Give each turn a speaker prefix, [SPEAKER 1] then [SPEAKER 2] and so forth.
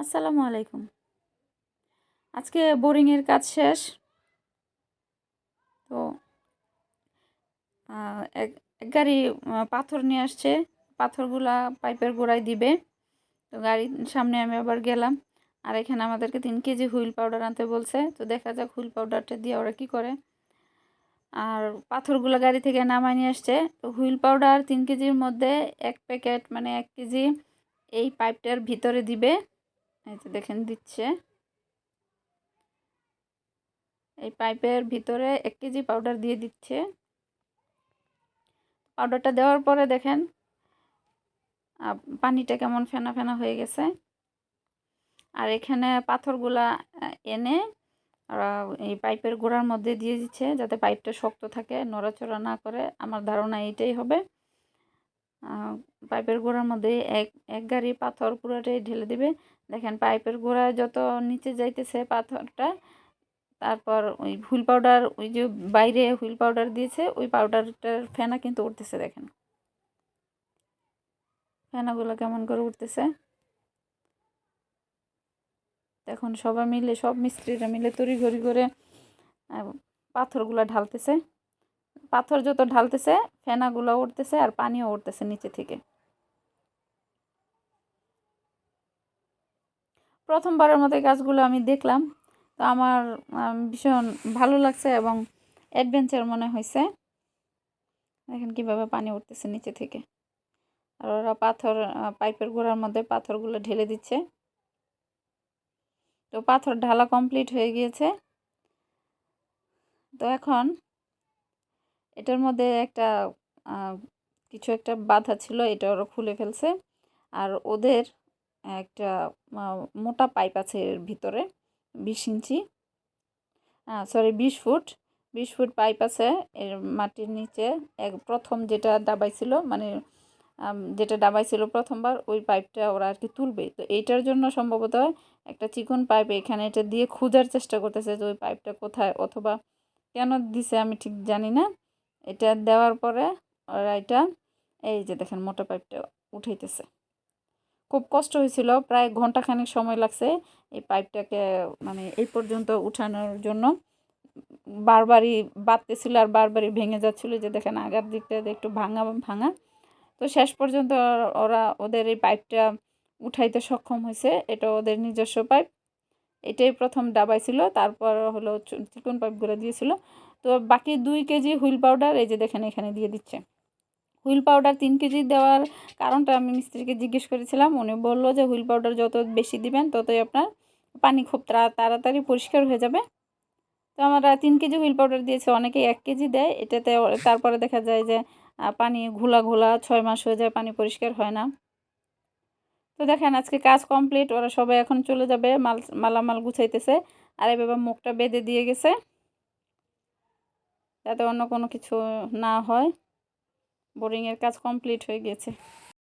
[SPEAKER 1] আসসালামু আলাইকুম। আজকে বোরিংয়ের কাজ শেষ। তো এক গাড়ি পাথর নিয়ে আসছে। পাথরগুলা পাইপের গোড়ায় দিবে। তো গাড়ির সামনে আমি আবার গেলাম। আর এখানে আমাদেরকে তিন কেজি হুইল পাউডার আনতে বলছে। তো দেখা যাক হুইল পাউডারটা দিয়ে ওরা কি করে। আর পাথরগুলো গাড়ি থেকে নামায় নিয়ে আসছে। তো হুইল পাউডার তিন কেজির মধ্যে এক প্যাকেট মানে এক কেজি এই পাইপটার ভিতরে দিবে। এই যে দেখেন দিচ্ছে। এই পাইপের ভিতরে এক কেজি পাউডার দিয়ে দিচ্ছে। পাউডারটা দেওয়ার পরে দেখেন পানিটা কেমন ফেনা ফেনা হয়ে গেছে। আর এখানে পাথরগুলা এনে এই পাইপের গোড়ার মধ্যে দিয়ে দিচ্ছে যাতে পাইপটা শক্ত থাকে, নড়াচড়া না করে। আমার ধারণা এইটাই হবে। পাইপের গোড়ার মধ্যে এক এক গাড়ি পাথর পুরোটাই ঢেলে দিবে। দেখেন পাইপের গোড়ায় যত নিচে যাইতেছে পাথরটা, তারপর ওই হুইল পাউডার, ওই যে বাইরে হুইল পাউডার দিয়েছে, ওই পাউডারটার ফেনা কিন্তু উঠতেছে দেখেন। ফেনাগুলো কেমন করে উঠতেছে। এখন সবাই মিলে, সব মিস্ত্রিরা মিলে তড়িঘড়ি করে পাথরগুলো ঢালতেছে। পাথর যত ঢালতেছে, ফেনাগুলো উঠতেছে আর পানিও উঠতেছে নিচে থেকে। প্রথমবারের মতো এই কাজগুলো আমি দেখলাম। তো আমার ভীষণ ভালো লাগছে এবং অ্যাডভেঞ্চার মনে হয়েছে দেখেন কীভাবে পানি উঠতেছে নিচে থেকে। আর ওরা পাথর পাইপের গোড়ার মধ্যে পাথরগুলো ঢেলে দিচ্ছে। তো পাথর ঢালা কমপ্লিট হয়ে গিয়েছে। তো এখন এটার মধ্যে একটা কিছু একটা বাধা ছিল, এটা ওরা খুলে ফেলছে। আর ওদের একটা মোটা পাইপ আছে এর ভিতরে, বিশ ইঞ্চি। সরি বিশ ফুট। বিশ ফুট পাইপ আছে এর মাটির নিচে। এক, প্রথম যেটা দাবাই ছিল মানে যেটা দাবাই ছিল প্রথমবার, ওই পাইপটা ওরা আর কি তুলবে। তো এইটার জন্য সম্ভবত একটা চিকন পাইপ এখানে এটা দিয়ে খোঁজার চেষ্টা করতেছে যে ওই পাইপটা কোথায়, অথবা কেন দিছে আমি ঠিক জানি না। এটা দেওয়ার পরে ওরা এটা, এই যে দেখেন মোটা পাইপটা উঠাইতেছে। খুব কষ্ট হয়েছিল, প্রায় ঘন্টাখানেক সময় লাগছে এই পাইপটাকে মানে এই পর্যন্ত উঠানোর জন্য। বারবারই বাঁধতেছিল আর বারবারই ভেঙে যাচ্ছিল যে দেখেন আগার দিকটা একটু ভাঙা ভাঙা। তো শেষ পর্যন্ত ওরা ওদের এই পাইপটা উঠাইতে সক্ষম হয়েছে, এটা ওদের নিজস্ব পাইপ। এটাই প্রথম ডাবাই ছিল তারপর হলো চিকন পাইপগুলো দিয়েছিল। তো বাকি দুই কেজি হুইল পাউডার এই যে দেখেন এখানে দিয়ে দিচ্ছে। হুইল পাউডার তিন কেজি দেওয়ার কারণটা আমি মিস্ত্রিকে জিজ্ঞেস করেছিলাম, উনি বলল যে হুইল পাউডার যত বেশি দিবেন ততই আপনার পানি খুব তাড়াতাড়ি পরিষ্কার হয়ে যাবে। তো আমরা তিন কেজি হুইল পাউডার দিয়েছে অনেকে এক কেজি দেয়, এটাতে তারপরে দেখা যায় যে পানি ঘোলা ঘোলা ছয় মাস হয়ে যায়, পানি পরিষ্কার হয় না। তো দেখেন, আজকে কাজ কমপ্লিট, ওরা সবাই এখন চলে যাবে, মাল, মালামাল গুছাইতেছে। আর এভাবে মুখটা বেঁধে দিয়ে গেছে, যাতে অন্য কোনো কিছু না হয়। বোরিংয়ের কাজ কমপ্লিট হয়ে গেছে।